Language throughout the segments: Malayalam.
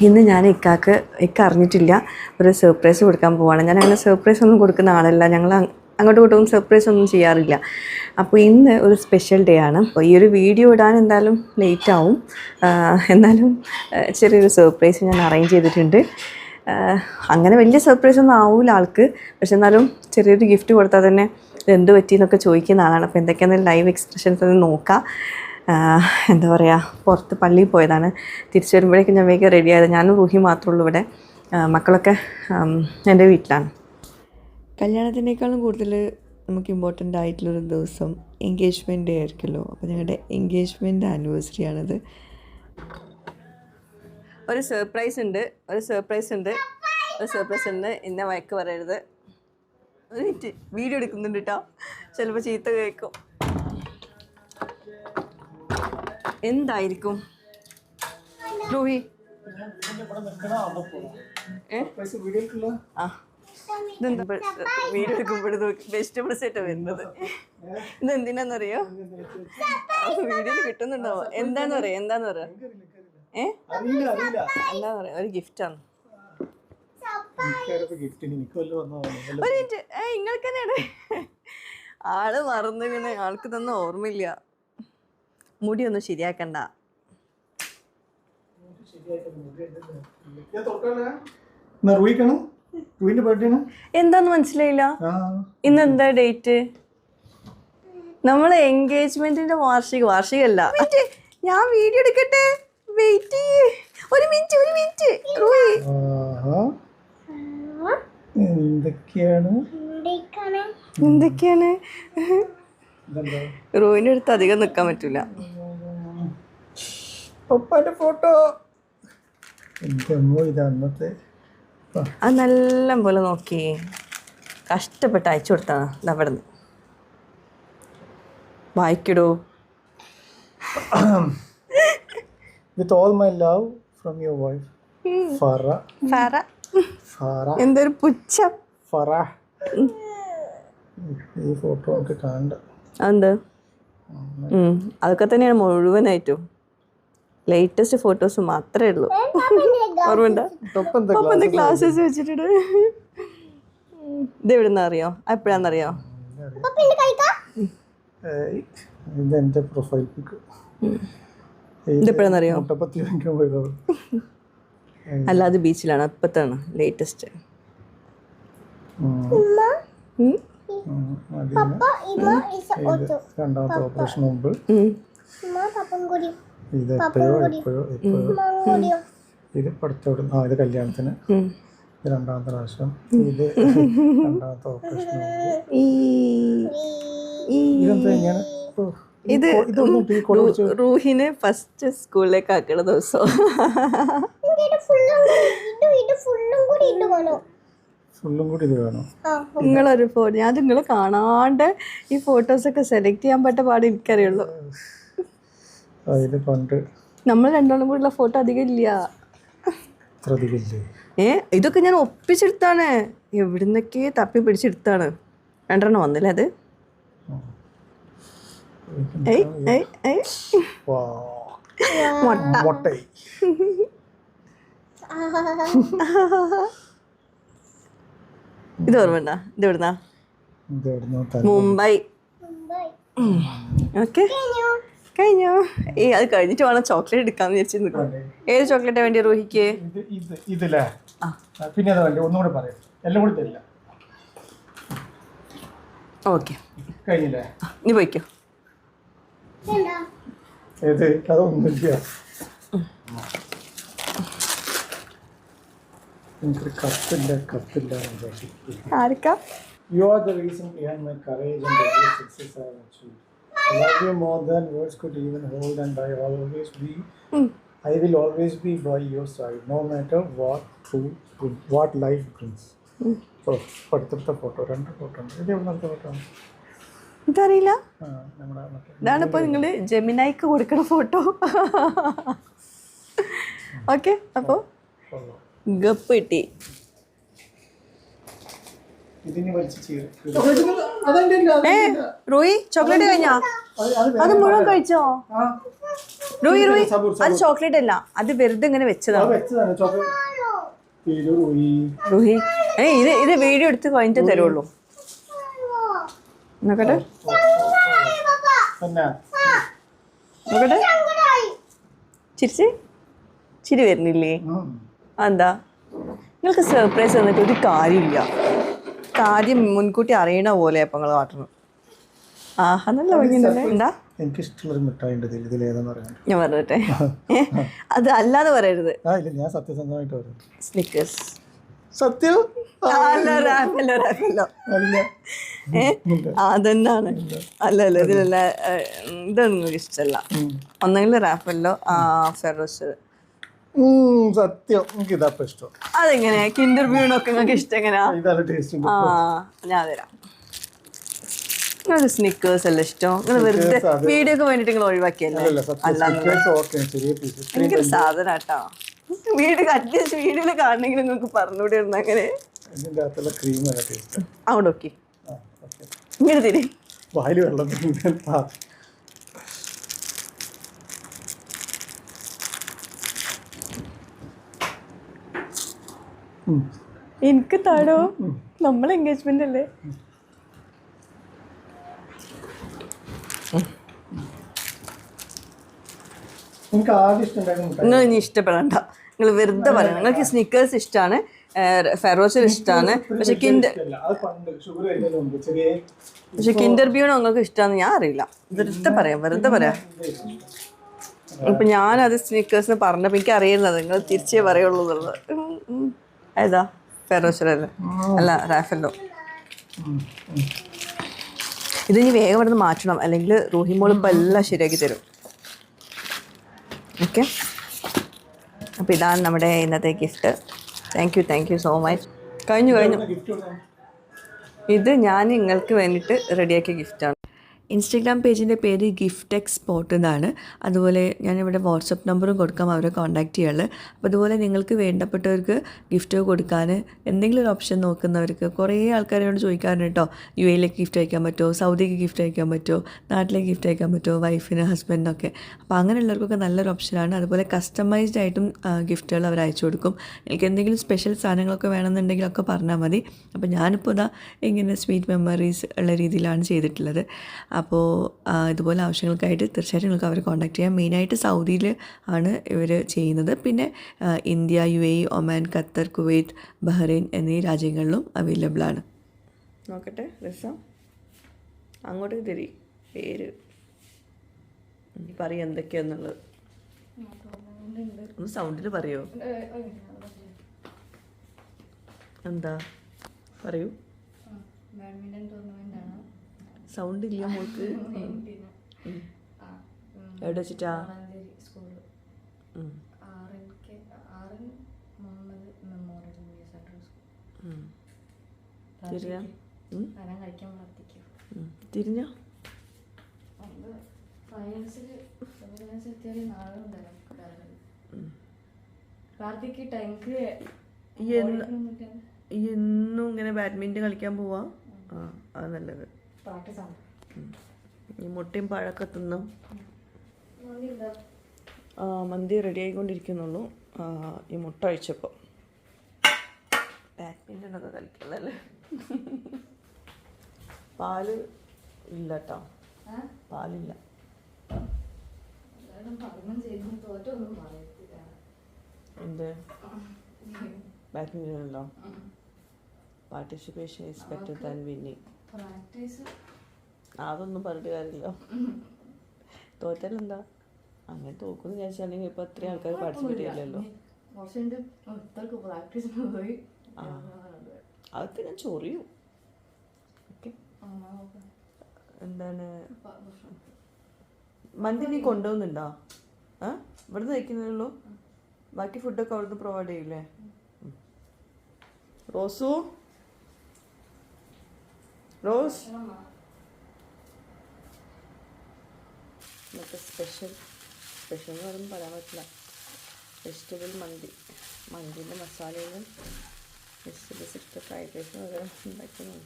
ഇന്ന് ഞാൻ ഇക്കാക്ക് ഇക്ക അറിഞ്ഞിട്ടില്ല. ഒരു സർപ്രൈസ് കൊടുക്കാൻ പോവാണ്. ഞാൻ അങ്ങനെ സർപ്രൈസ് ഒന്നും കൊടുക്കുന്ന ആളല്ല. ഞങ്ങൾ അങ്- അങ്ങോട്ടും ഇങ്ങോട്ടും സർപ്രൈസ് ഒന്നും ചെയ്യാറില്ല. അപ്പോൾ ഇന്ന് ഒരു സ്പെഷ്യൽ ഡേ ആണ്. അപ്പോൾ ഈ ഒരു വീഡിയോ ഇടാൻ എന്തായാലും ലേറ്റ് ആവും. എന്നാലും ചെറിയൊരു സർപ്രൈസ് ഞാൻ അറേഞ്ച് ചെയ്തിട്ടുണ്ട്. അങ്ങനെ വലിയ സർപ്രൈസ് ഒന്നും ആവില്ല ആൾക്ക്. പക്ഷെ എന്നാലും ചെറിയൊരു ഗിഫ്റ്റ് കൊടുത്താൽ തന്നെ എന്ത് പറ്റി എന്നൊക്കെ ചോദിക്കുന്ന ആളാണ്. അപ്പോൾ എന്തൊക്കെയാണ് ലൈവ് എക്സ്പ്രഷൻസ് ഒന്ന് നോക്കാം. എന്താ പറയുക പുറത്ത് പള്ളിയിൽ പോയതാണ്. തിരിച്ചു വരുമ്പോഴേക്കും ഞാൻ വേഗം റെഡി ആയത് ഞാനും റൂഹി മാത്രമേ ഉള്ളൂ ഇവിടെ. മക്കളൊക്കെ എന്റെ വീട്ടിലാണ്. കല്യാണത്തിനേക്കാളും കൂടുതൽ നമുക്ക് ഇമ്പോർട്ടന്റ് ആയിട്ടുള്ളൊരു ദിവസം എൻഗേജ്മെന്റ് ഡേ ആയിരിക്കുമല്ലോ. അപ്പോൾ ഞങ്ങളുടെ എൻഗേജ്മെന്റ് ആനിവേഴ്സറി ആണിത്. ഒരു സർപ്രൈസ് ഉണ്ട് ഒരു സർപ്രൈസ് ഉണ്ട് ഒരു സർപ്രൈസ് ഉണ്ട്. എന്നെ വഴക്ക് പറയരുത്. വീഡിയോ എടുക്കുന്നുണ്ട് കേട്ടോ ചിലപ്പോൾ ചീത്ത കേൾക്കും. എന്തായിരിക്കും? റൂഹി ആ. ഇതെന്താ? വീഡിയോ എടുക്കുമ്പോഴത് വെജിറ്റബിൾസ് ആയിട്ടാണ് വരുന്നത്. ഇതെന്തിനാന്നറിയോ? വീഡിയോയിൽ കിട്ടുന്നുണ്ടാവോ എന്താന്ന് പറയാ? എന്താന്ന് പറയാ? ഏ? എന്താന്ന് പറയാ? ഒരു ഗിഫ്റ്റാണ് ഒരു മിനിറ്റ് ഏ നിങ്ങൾക്ക് തന്നെയാണ് ആൾ മറന്നു ഇങ്ങനെ ആൾക്ക് തന്നെ ഓർമ്മയില്ല. മുടി ഒന്നും ശരിയാക്കണ്ട എന്താന്ന് മനസ്സിലായില്ല? ആ. ഇന്ന് എന്താ ഡേറ്റ് നമ്മളെ എൻഗേജ്മെന്റിന്റെ വാർഷിക വാർഷികല്ല. ഞാൻ വീഡിയോ എടുക്കട്ടെ? വെയിറ്റ് ഒരു മിനിറ്റ് ഒരു മിനിറ്റ് റൂയി. ആഹാ. എന്തൊക്കെയാണ്? എന്തൊക്കെയാണ്? റൂവിന്റെ അധികം നിൽക്കാൻ പറ്റൂല. പപ്പാന്റെ ഫോട്ടോ. അന്നത്തെ. ആ, അത് നല്ല പോലെ നോക്കി. കഷ്ടപ്പെട്ട് അയച്ചു കൊടുത്താണ് അവിടുന്ന് അവിടെ നിന്ന് വായിക്കിടൂ with all my love from your wife Farah. Farah. Farah. എന്തൊരു പുച്ഛം. ഫറ. ഈ ഫോട്ടോ നമുക്ക് കാണണ്ട. എന്ത് അതൊക്കെ തന്നെയാണ് മുഴുവനായിട്ടും. ലേറ്റസ്റ്റ് ഫോട്ടോസ് മാത്രമേ ഉള്ളൂ. ഓർമ്മയുണ്ടോ? ക്ലാസ്സസ് വെച്ചിട്ടുണ്ട് ഇത് എവിടുന്ന അറിയോ? എപ്പോഴാന്നറിയോ? ഏയ്, ഇത് എന്റെ പ്രൊഫൈൽ പിക്ക് പോയതാണ് അല്ലാതെ ബീച്ചിലാണ് അപ്പത്താണ് ലേറ്റസ്റ്റ് രണ്ടാമത്തെ ഓപ്പറേഷൻ മുമ്പ്. ഇത് എപ്പോഴോ എപ്പോഴോ എപ്പോഴോ. ഇത് പഠിച്ചോടും. ആ ഇത് കല്യാണത്തിന്. രണ്ടാമത്തെ പ്രാവശ്യം. ഇത് രണ്ടാമത്തെ ഓപ്പറേഷൻ ഇതെന്താ ഇങ്ങനെ? ഇത് റൂഹിനെ ഫസ്റ്റ് സ്കൂളിലേക്ക് ആക്കണ ദിവസം. ഫുള്ളും കൂടി ഇത് വേണം നിങ്ങളൊരു ഫോൺ ഞാൻ നിങ്ങൾ കാണാണ്ട് ഈ ഫോട്ടോസൊക്കെ സെലക്ട് ചെയ്യാൻ പറ്റ പാട് എനിക്കറിയുള്ളൂ. അതിൽ പണ്ട്. നമ്മൾ രണ്ടാളും കൂടിയുള്ള ഫോട്ടോ അധികം ഇല്ല. ഏ ഇതൊക്കെ ഞാൻ ഒപ്പിച്ചെടുത്താണ്. എവിടുന്നൊക്കെ തപ്പി പിടിച്ചെടുത്താണ്. രണ്ടെണ്ണം വന്നില്ലേ അത്? മുട്ട. മുട്ടൈ. ഇത് ഓർമ്മ ഇത് എവിടുന്നാ? മുംബൈ. ഓക്കെ. കഴിഞ്ഞു. ഏ അത് കഴിഞ്ഞിട്ട് വേണം ചോക്ലേറ്റ് എടുക്കാന്ന് വിചാരിച്ചു ഏത് ചോക്ലേറ്റാ വേണ്ടി റോഹിക്ക് ഇതില്ലേ പിന്നെ അത് ഒന്നും കൂടെ പറയാം. എല്ലാം കൂടി തരില്ല. ഓക്കെ. കഴിഞ്ഞില്ലേ? നീ പോയിക്കോ. ഏത്? അതൊന്നുമില്ല. കൊടുക്കുന്ന ഫോട്ടോ ഓക്കെ അപ്പോ? ഗപ്പ് കിട്ടി ഇതിന് വലിച്ച് ഏ റോയി ചോക്ലേറ്റ് കഴിഞ്ഞാ? അത് മുഴുവൻ കഴിച്ചോ? റൂയി റൂഹി അത് ചോക്ലേറ്റ് അല്ല. അത് വെറുതെ ഇങ്ങനെ വെച്ചതാണ്. റൂഹി ഏ ഇത് ഇത് വീഡിയോ എടുത്ത് കഴിഞ്ഞിട്ട് തരുള്ളൂ. നോക്കട്ടെ. നോക്കട്ടെ. ചിരിച്ച്. ചിരി വരുന്നില്ലേ. എന്താ നിങ്ങൾക്ക് സർപ്രൈസ് തന്നിട്ട് ഒരു കാര്യമില്ല. കാര്യം മുൻകൂട്ടി അറിയണ പോലെ അപ്പം നിങ്ങൾ കാട്ടണം. ആഹാ നല്ല ഭംഗിയുണ്ടല്ലേ എന്താ? എനിക്ക് ഇഷ്ടമുള്ളൊരു മിഠായി ഉണ്ട് ഇതിൽ ഏതാന്ന് പറയാൻ ഞാൻ പറഞ്ഞിട്ടെ? അത് അല്ലാതെ പറയരുത്. ആ ഇല്ല ഞാൻ സത്യസന്ധമായിട്ട് പറയും സ്നിക്കേഴ്സ് സത്യം? അതന്നാണ്? അല്ല അല്ല ഇതിലല്ല ഇതൊന്നും നിങ്ങൾക്ക് ഇഷ്ടമല്ല ഒന്നെങ്കിലും റാപ്പല്ലോ ആ ഫെറോസ്. സത്യം. എനിക്ക് ഇതാപ്പം ഇഷ്ടം. അതെങ്ങനെ കിൻഡർ ബ്യൂണൊക്കെ നിങ്ങൾക്ക് ഇഷ്ടം എങ്ങനെയാ? ഇതാണ് ടേസ്റ്റ് ആ ഞാൻ തരാം. നിങ്ങൾക്ക് സ്നിക്കേഴ്സ് അല്ല ഇഷ്ടം? നിങ്ങൾ വെറുതെ വീഡിയോക്ക് വേണ്ടിട്ട് നിങ്ങൾ ഒഴിവാക്കിയല്ലേ? ഭയങ്കര സാധനം കേട്ടോ വീട് അറ്റ്ലീസ്റ്റ് വീഡിയോയിൽ കാണണമെങ്കിൽ നിങ്ങൾക്ക് പറഞ്ഞുകൂടെ ഇരുന്നു അങ്ങനെ. അവിടെ നോക്കി. ഇങ്ങനെ തിരി. വായിൽ വെള്ളം എനിക്ക് താടോ നമ്മൾ എൻഗേജ്മെന്റ് അല്ലേ? നിങ്ങൾ ഇനി ഇഷ്ടപ്പെടണ്ട. നിങ്ങൾ വെറുതെ പറയണം നിങ്ങൾക്ക് സ്നിക്കേഴ്സ് ഇഷ്ടമാണ് ഫെറോസർ ഇഷ്ടമാണ് പക്ഷെ കിൻഡർ പക്ഷെ കിൻഡർ ബ്യൂണോ നിങ്ങൾക്ക് ഇഷ്ടമാണെന്ന് ഞാൻ അറിയില്ല. വെറുതെ പറയാം വെറുതെ പറയാം. ഇപ്പൊ ഞാനത് സ്നിക്കേഴ്സ് പറഞ്ഞപ്പോൾ എനിക്ക് അറിയുന്നത് നിങ്ങൾ തിരിച്ചേ പറയുള്ളൂ എന്നുള്ളത്. ഏതാ? ഫെറോസിലല്ലേ അല്ല റാഫല്ലോ. ഇത് ഇനി വേഗം വരുന്ന മാറ്റണം. അല്ലെങ്കിൽ റൂഹിമോൾ ഇപ്പം എല്ലാം ശരിയാക്കി തരും. ഓക്കെ? അപ്പോൾ ഇതാണ് നമ്മുടെ ഇന്നത്തെ gift. Thank you thank you so much കഴിഞ്ഞു കഴിഞ്ഞു. ഇത് ഞാൻ നിങ്ങൾക്ക് വേണ്ടിയിട്ട് റെഡിയാക്കിയ ഗിഫ്റ്റാണ്. ഇൻസ്റ്റഗ്രാം പേജിന്റെ പേര് ഗിഫ്റ്റ് എക്സ് സ്പോട്ട് എന്നാണ്. അതുപോലെ ഞാനിവിടെ വാട്സപ്പ് നമ്പറും കൊടുക്കാം അവരെ കോൺടാക്റ്റ് ചെയ്യാനുള്ളത് അപ്പോൾ അതുപോലെ നിങ്ങൾക്ക് വേണ്ടപ്പെട്ടവർക്ക് ഗിഫ്റ്റ് കൊടുക്കാൻ എന്തെങ്കിലും ഒരു ഓപ്ഷൻ നോക്കുന്നവർക്ക് കുറേ ആൾക്കാരോട് ചോദിക്കാറുണ്ട് കേട്ടോ. യു എയിലേക്ക് ഗിഫ്റ്റ് അയക്കാൻ പറ്റുമോ? സൗദിക്ക് ഗിഫ്റ്റ് അയക്കാൻ പറ്റുമോ? നാട്ടിലേക്ക് ഗിഫ്റ്റ് അയക്കാൻ പറ്റുമോ? വൈഫിന് ഹസ്ബൻഡിനൊക്കെ. അപ്പോൾ അങ്ങനെയുള്ളവർക്കൊക്കെ നല്ലൊരു ഓപ്ഷനാണ്. അതുപോലെ കസ്റ്റമൈസ്ഡ് ആയിട്ടും ഗിഫ്റ്റുകൾ അവർ അയച്ചു കൊടുക്കും. എനിക്ക് എന്തെങ്കിലും സ്പെഷ്യൽ സാധനങ്ങളൊക്കെ വേണമെന്നുണ്ടെങ്കിലൊക്കെ പറഞ്ഞാൽ മതി. അപ്പോൾ ഞാനിപ്പോൾ ഇതാ ഇങ്ങനെ സ്വീറ്റ് മെമ്മറീസ് ഉള്ള രീതിയിലാണ് ചെയ്തിട്ടുള്ളത്. അപ്പോൾ ഇതുപോലെ ആവശ്യങ്ങൾക്കായിട്ട് തീർച്ചയായിട്ടും നിങ്ങൾക്ക് അവരെ കോൺടാക്ട് ചെയ്യാം. മെയിനായിട്ട് സൗദിയിൽ ആണ് ഇവർ ചെയ്യുന്നത്. പിന്നെ India U A Oman Qatar Kuwait Bahrain എന്നീ രാജ്യങ്ങളിലും അവൈലബിൾ ആണ്. നോക്കട്ടെ രസം. അങ്ങോട്ട് തിരി. പേര്. പറയും എന്തൊക്കെയാന്നുള്ളത്. ഒന്ന് സൗണ്ടിൽ പറയോ? എന്താ? പറയൂ. ബാഡ്മിന്റൺ ടൂർണമെന്റ് ആണ്. സൗണ്ട് ഇല്ല മോൾക്ക് എവിടെ വെച്ചിട്ടാ. തിരിഞ്ഞോ? പ്രാർത്ഥിക്കട്ടെ എനിക്ക് എന്നും ഇങ്ങനെ ബാഡ്മിന്റൺ കളിക്കാൻ പോവാ? ആ അത് നല്ലത്. ഈ മുട്ടയും പഴമൊക്കെ തിന്ന് മന്തി ആ, മന്തി റെഡി ആയിക്കൊണ്ടിരിക്കുന്നുള്ളൂ. ഈ മുട്ട അഴിച്ചപ്പോൾ ബാഡ്മിന്റൺ ഒക്കെ കളിക്കുന്നല്ലേ പാൽ ഇല്ല കേട്ടോ പാലില്ല. എന്ത്? ബാഡ്മിന്റണിലോ participation better than winning practice അതൊന്നും പറഞ്ഞിട്ട് കാര്യമില്ല. തോറ്റല്ലെന്താ അങ്ങനെ തോക്കുന്നു വിചാരിച്ചാണെങ്കിൽ ഇപ്പൊ അത്രയും ആൾക്കാർ പാർട്ടിസിപ്പേറ്റ് ചെയ്യില്ലല്ലോ. അതൊക്കെ ഞാൻ ചൊറിയും. ഓക്കെ. എന്താണ്? മന്തി നീ കൊണ്ടുപോകുന്നുണ്ടോ ആ? ഇവിടുന്ന് കഴിക്കുന്നതേ ബാക്കി ഫുഡൊക്കെ അവിടുന്ന് പ്രൊവൈഡ് ചെയ്യില്ലേ. റോസു? റോസ് ഇന്നത്തെ സ്പെഷ്യൽ സ്പെഷ്യൽ എന്ന് പറയുമ്പോൾ പറയാൻ പറ്റില്ല. വെജിറ്റബിൾ മന്തി മന്തിന്റെ മസാലയിലും വെജിറ്റബിൾസ് ഇട്ട് ഫ്രൈഡ് റൈസും ഓരോ ഉണ്ടാക്കുന്നു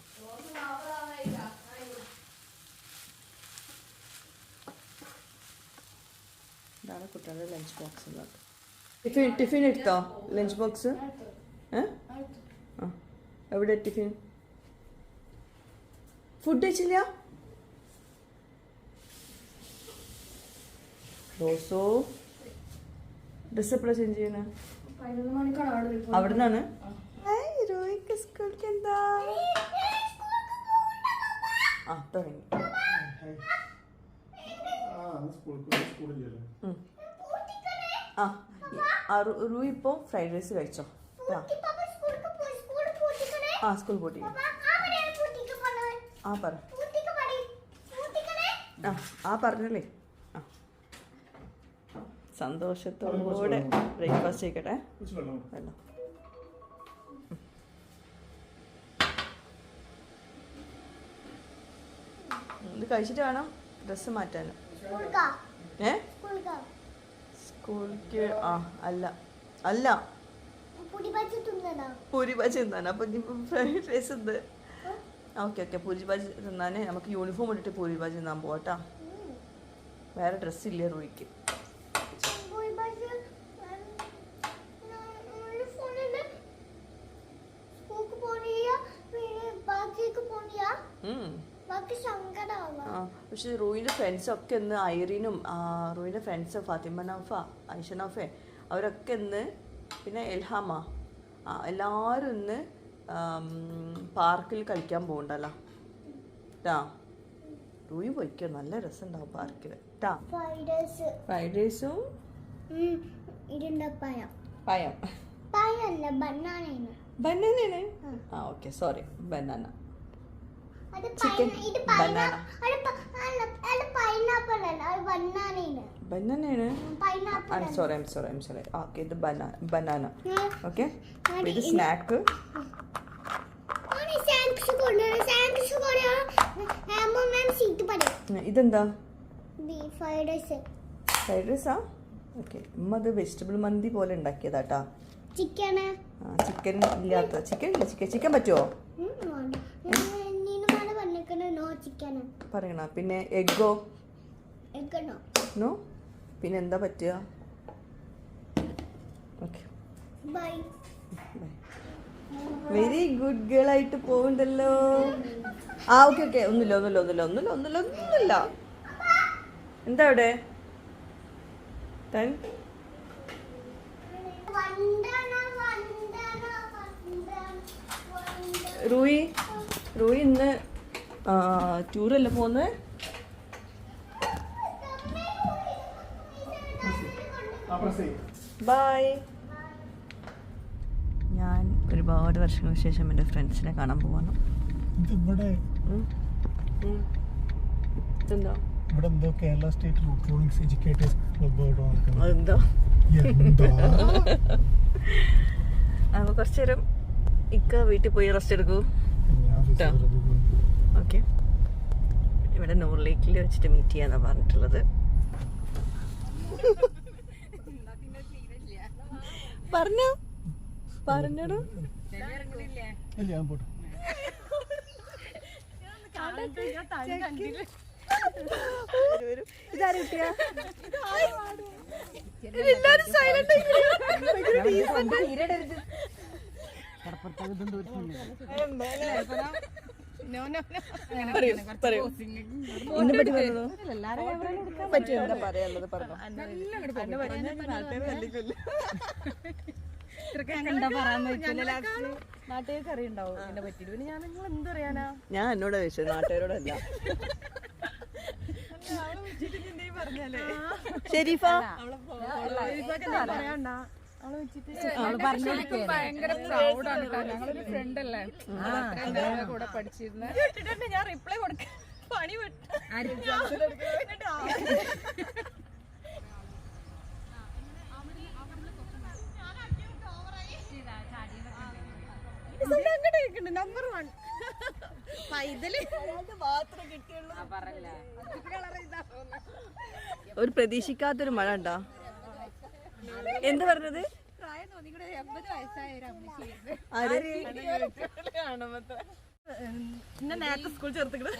ഇതാണ് കുട്ടികളുടെ ലഞ്ച് ബോക്സ് ഉള്ളത് ടിഫിൻ ടിഫിൻ എടുത്തോ? ലഞ്ച് ബോക്സ് എവിടെ ടിഫിൻ ഫുഡ് കഴിച്ചില്ല റോസോ? ഡ്രസ് എപ്പോഴാണ് ചേഞ്ച് ചെയ്യുന്നത് അവിടെ നിന്നാണ് സ്കൂൾക്ക് എന്താ? ആ തുടങ്ങി. ആ. ആ ആ റു- ഇപ്പോൾ ഫ്രൈഡ് റൈസ് കഴിച്ചോ. ആ. സ്കൂൾ പോട്ടി ആ പറ. ആ ആ പറഞ്ഞല്ലേ ആ. സന്തോഷത്തോടുകൂടെ ബ്രേക്ക്ഫാസ്റ്റ് ചെയ്യട്ടെ വെള്ളം ഇത് കഴിച്ചിട്ട് വേണം ഡ്രസ്സ് മാറ്റാൻ ഏ? സ്കൂളിക്ക്? ആ അല്ല. അല്ല. പൂരി പച്ച തിന്നാൻ അപ്പം ഫ്രൈഡ് റൈസ് ഉണ്ട് ഓക്കെ ഓക്കെ. പൂരി ബാജി നമുക്ക് യൂണിഫോം ഇട്ടിട്ട് പൂരി ബാജി തിന്നാൻ പോകട്ടാ വേറെ ഡ്രസ്സ് ഇല്ല റൂയിക്ക്? പക്ഷെ റൂയിന്റെ ഫ്രണ്ട്സൊക്കെ ഇന്ന് ഐറീനും റൂയിന്റെ ഫ്രണ്ട്സ് ഫാത്തിമ നൗഫ ഐഷ നൗഫെ അവരൊക്കെ ഇന്ന് പിന്നെ എൽഹാമ. ആ എല്ലാവരും ഇന്ന് പാർക്കിൽ കളിക്കാൻ പോകണ്ടല്ലോ ട്ടാ. റൂയി പോയിക്കോ നല്ല രസമുണ്ടാവും പാർക്കിൽ ഫൈഡേഴ്സ് ഫ്രൈഡ് റൈസും പയം ബനാനയാണ്. ആ. Okay sorry banana. ബനാനയാണ്. Sorry I'm sorry I'm sorry okay ഇത് ബനാന. Banana okay? ഇത് സ്നാക്ക്. ഇതെന്താ? ഫ്രൈഡ് റൈസാ. ഓക്കെ. ഉമ്മ അത് വെജിറ്റബിൾ മന്തി പോലെ ഉണ്ടാക്കിയതാട്ടാ ആ ചിക്കൻ ഇല്ലാത്ത ചിക്കൻ ഇല്ല ചിക്കൻ ചിക്കൻ പറ്റുമോ പറയണ? പിന്നെ എഗ്ഗോ? നോ. പിന്നെ എന്താ പറ്റുക? Okay. Bye. Very good girl ആയിട്ട് പോകുന്നുണ്ടല്ലോ ആ ഓക്കെ ഓക്കെ. ഒന്നുമില്ല ഒന്നുമില്ല ഒന്നുമില്ല ഒന്നുമില്ല ഒന്നുമില്ല ഒന്നുമില്ല. എന്താ അവിടെ? തൻ റൂയി റൂയി ഇന്ന് ടൂറല്ല പോകുന്നത് ചെയ്യും. ബായ് ഞാൻ ഒരുപാട് വർഷങ്ങൾക്ക് ശേഷം എന്റെ ഫ്രണ്ട്സിനെ കാണാൻ പോവാണ്. ഇവിടെ എന്താ ഇവിടെ എന്തോ Kerala state electronics educators club എന്താ? അപ്പോൾ കുറച്ച് നേരം ഇക്ക വീട്ടിൽ പോയി റെസ്റ്റ് എടുക്കൂ. ഓക്കെ ഇവിടെ നോർലേക്കിൽ വെച്ചിട്ട് മീറ്റ് ചെയ്യാന്നാ പറഞ്ഞിട്ടുള്ളത്. പറഞ്ഞോ? പറഞ്ഞോടോ. ഇല്ല ഞാൻ പോട്ടെ. ഇതാരും കുട്ടിയാ പറ്റി പറഞ്ഞോ പറ്റി. എന്താ പറയാനുള്ളത് പറഞ്ഞോ നാട്ടുകാർക്ക് അറിയുണ്ടാവും എന്നെ പറ്റിയിട്ട്? പിന്നെ ഞാൻ നിങ്ങൾ എന്ത് പറയാനാ? ഞാൻ എന്നോട് ചോദിച്ചത് നാട്ടുകാരോടല്ല. ഷെരീഫ? പറയാണ്ടാ ഭയങ്കര പ്രൗഡാണ് ഞങ്ങളൊരു ഫ്രണ്ട് അല്ലേ? കൂടെ പഠിച്ചിരുന്ന. ഞാൻ റിപ്ലൈ കൊടുക്കാൻ പണി വിട്ടു. നമ്പർ വൺ പൈതൽ ഒരു പ്രതീക്ഷിക്കാത്തൊരു മഴ ഉണ്ടോ? എന്ത് പറഞ്ഞത്? ആര്? പിന്നെ നേരത്തെ സ്കൂൾ ചേർത്തിക്കണ.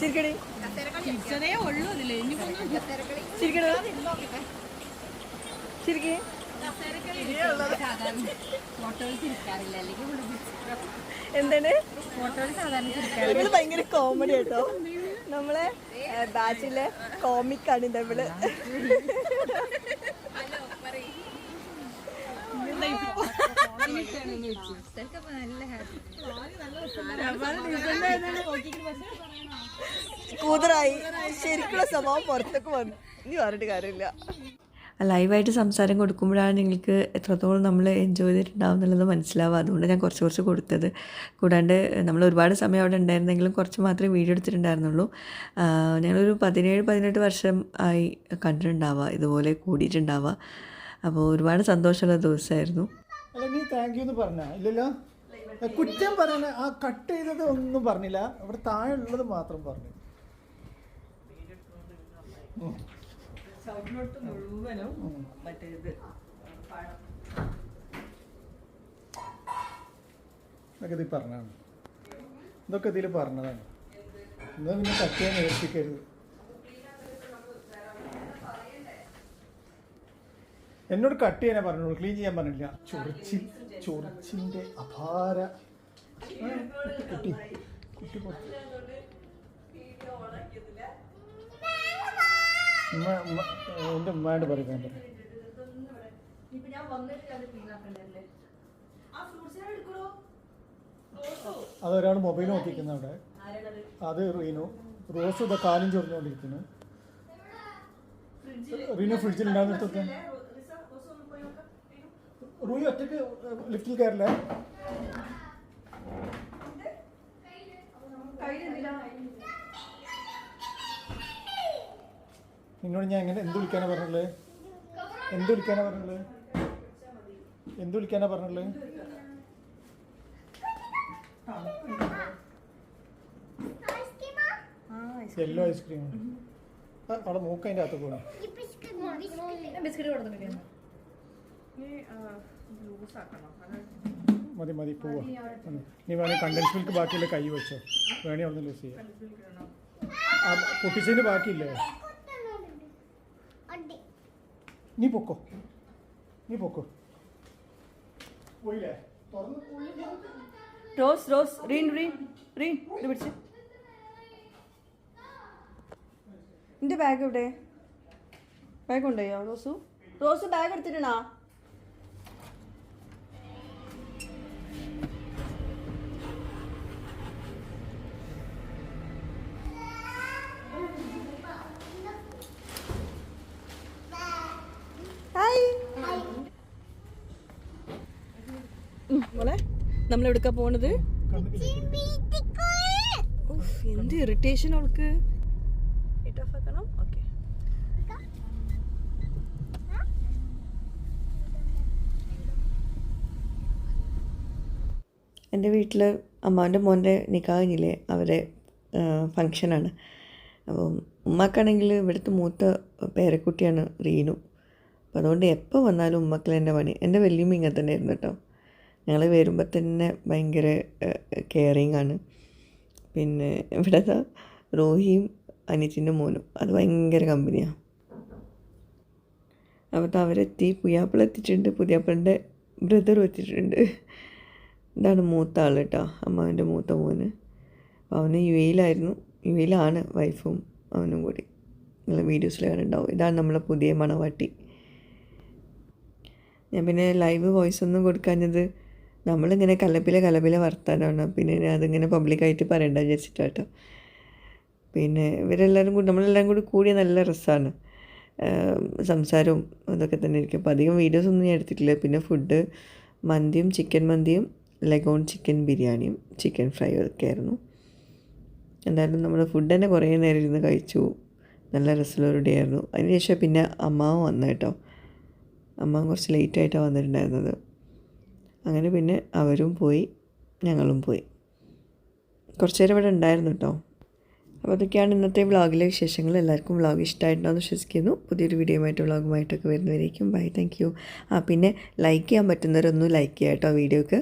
ശരിക്കടി. ശരിക്കടാ. ശരിക്കേ. എന്താണ്? ഇവൾ ഭയങ്കര കോമഡി കേട്ടോ നമ്മളെ ബാച്ചിലെ കോമിക് ആണ് ഇത് ഇവൾ കൂതറായി. ശരിക്കുള്ള സ്വഭാവം പുറത്തേക്ക് വന്നു. ഇനി പറഞ്ഞിട്ട് കാര്യമില്ല. ലൈവായിട്ട് സംസാരം കൊടുക്കുമ്പോഴാണ് നിങ്ങൾക്ക് എത്രത്തോളം നമ്മൾ എൻജോയ് ചെയ്തിട്ടുണ്ടാവും എന്നുള്ളത് മനസ്സിലാവുക. അതുകൊണ്ട് ഞാൻ കുറച്ച് കുറച്ച് കൊടുത്തത്. കൂടാണ്ട് നമ്മൾ ഒരുപാട് സമയം അവിടെ ഉണ്ടായിരുന്നെങ്കിലും കുറച്ച് മാത്രമേ വീഡിയോ എടുത്തിട്ടുണ്ടായിരുന്നുള്ളൂ. ഞങ്ങളൊരു പതിനേഴ് പതിനെട്ട് വർഷം ആയി കണ്ടിട്ടുണ്ടാവുക. ഇതുപോലെ കൂടിയിട്ടുണ്ടാവുക. അപ്പോൾ ഒരുപാട് സന്തോഷമുള്ള ദിവസമായിരുന്നു. അല്ല നീ താങ്ക് യു എന്ന് പറഞ്ഞ? ഇല്ലല്ലോ? കുറ്റം പറയണ ആ കട്ട് ചെയ്തത് ഒന്നും പറഞ്ഞില്ല. അവിടെ താഴെ ഉള്ളത് മാത്രം പറഞ്ഞു. മുഴുവനും മറ്റേത് ഇതൊക്കെ ഇതിൽ പറഞ്ഞതാണ്. ഇതൊക്കെ ഇതിൽ പറഞ്ഞതാണ്. എന്നാൽ പിന്നെ കട്ട് ചെയ്യാൻ എന്നോട് കട്ട് ചെയ്യാനേ പറഞ്ഞോളൂ ക്ലീൻ ചെയ്യാൻ പറഞ്ഞില്ല. ചൊറിച്ചിൽ ചൊറിച്ചിന്റെ അപാര കുട്ടി കുട്ടി എന്റെ ഉമ്മയോട് പറയാൻ പറഞ്ഞു അതൊരാൾ മൊബൈൽ നോക്കിക്കുന്ന അവിടെ. അത് റീനു. റോസ് ഇതാ കാലും ചൊറിഞ്ഞുകൊണ്ടിരിക്കുന്നു. റീനു ഫ്രിഡ്ജിൽ ഉണ്ടാകുന്നിടത്തൊക്കെ റൂയി ഒറ്റയ്ക്ക് ലിഫ്റ്റിൽ കയറില്ലേ? നിന്നോട് ഞാൻ എങ്ങനെ എന്ത് വിളിക്കാനാ പറഞ്ഞുള്ളത് എന്ത് വിളിക്കാനാ പറഞ്ഞുള്ളത് എന്ത് വിളിക്കാനാ പറഞ്ഞുള്ളത് യെല്ലോ ഐസ്ക്രീം അവിടെ മൂക്കതിന്റെ അകത്ത് പോകണം ബിസ്ക്കറ്റ് കൊടുത്തിട്ടില്ല മതി മതി പോവാ. നീ വേണേൽ കണ്ടൻസ് മിൽക്ക് ബാക്കിയുള്ള കൈ വെച്ചോ. വേണേ അവിടെ ലൂസ് ചെയ്യാം. ആ പൊട്ടിച്ചതിന് ബാക്കിയില്ലേ? നീ പൊക്കോ. നീ പൊക്കോ. പോയില്ലേ? റോസ് റോസ് റീൻ റീൻ റീൻ ഇത് പിടിച്ച്. എന്റെ ബാഗ് എവിടെ? ബാഗ് കൊണ്ടുപോയോ റോസു? റോസ് ബാഗ് എടുത്തിട്ടുണ്ടോ? നമ്മൾ എടുക്കാൻ പോണത് എന്ത് ഇറിറ്റേഷൻ അവൾക്ക്. എന്റെ വീട്ടിൽ അമ്മാവന്റെ മോന്റെ നിക്കാഹില്ലേ അവരെ ഫങ്ഷനാണ് അപ്പം ഉമ്മക്കാണെങ്കിൽ ഇവിടുത്തെ മൂത്ത പേരക്കുട്ടിയാണ് റീനു. അപ്പോൾ അതുകൊണ്ട് എപ്പോൾ വന്നാലും ഉമ്മക്കിൽ എന്റെ പണി. എന്റെ വലിയ ഇങ്ങനെ തന്നെ ആയിരുന്നു കേട്ടോ. ഞങ്ങൾ വരുമ്പോൾ തന്നെ ഭയങ്കര കെയറിങ് ആണ്. പിന്നെ ഇവിടെ റോഹിയും അനിയത്തിന്റെ മോനും അത് ഭയങ്കര കമ്പനിയാണ് അപ്പോൾ അവരെത്തി പുയ്യാപ്പിള എത്തിയിട്ടുണ്ട്. പുതിയാപ്പിളിന്റെ ബ്രദറും എത്തിയിട്ടുണ്ട്. ഇതാണ് മൂത്ത ആൾ കേട്ടോ അമ്മാവിന്റെ മൂത്ത മോന്. അപ്പോൾ അവന് യു എയിലായിരുന്നു യു എയിലാണ് വൈഫും അവനും കൂടി. നിങ്ങൾ വീഡിയോസിൽ കണ്ടുണ്ടാവും ഇതാണ് നമ്മളെ പുതിയ മണവാട്ടി. ഞാൻ പിന്നെ ലൈവ് വോയിസ് ഒന്നും കൊടുക്കാഞ്ഞത് നമ്മളിങ്ങനെ കലപ്പിലെ കലപ്പിലെ വർത്താനമാണ് പിന്നെ അതിങ്ങനെ പബ്ലിക്കായിട്ട് പറയണ്ട വിചാരിച്ചിട്ടാട്ടോ. പിന്നെ ഇവരെല്ലാവരും കൂടി നമ്മളെല്ലാം കൂടി കൂടിയ നല്ല രസമാണ് സംസാരവും അതൊക്കെ തന്നെ ഇരിക്കും അപ്പോൾ അധികം വീഡിയോസ് ഒന്നും ഞാൻ എടുത്തിട്ടില്ല. പിന്നെ ഫുഡ് മന്തിയും ചിക്കൻ മന്തിയും ലഗോൺ ചിക്കൻ ബിരിയാണിയും ചിക്കൻ ഫ്രൈ ഒക്കെ ആയിരുന്നു. എന്തായാലും നമ്മൾ ഫുഡ് തന്നെ കുറേ നേരം ഇരുന്ന് കഴിച്ചു. നല്ല രസമുള്ളൊരു ഡേ ആയിരുന്നു. അതിനുശേഷം പിന്നെ അമ്മാവും വന്നു കേട്ടോ. അമ്മ കുറച്ച് ലേറ്റായിട്ടാണ് വന്നിട്ടുണ്ടായിരുന്നത്. അങ്ങനെ പിന്നെ അവരും പോയി ഞങ്ങളും പോയി. കുറച്ച് നേരം ഇവിടെ ഉണ്ടായിരുന്നു കേട്ടോ അപ്പോൾ അതൊക്കെയാണ് ഇന്നത്തെ വ്ളോഗിലെ വിശേഷങ്ങൾ. എല്ലാവർക്കും വ്ളോഗ് ഇഷ്ടമായിട്ടുണ്ടെന്ന് വിശ്വസിക്കുന്നു. പുതിയൊരു വീഡിയോയുമായിട്ട് വ്ളോഗുമായിട്ടൊക്കെ വരുന്നവരേക്കും ബൈ. Thank you. ആ പിന്നെ ലൈക്ക് ചെയ്യാൻ പറ്റുന്നവരൊന്നും ലൈക്ക് ചെയ്യാം കേട്ടോ വീഡിയോക്ക്.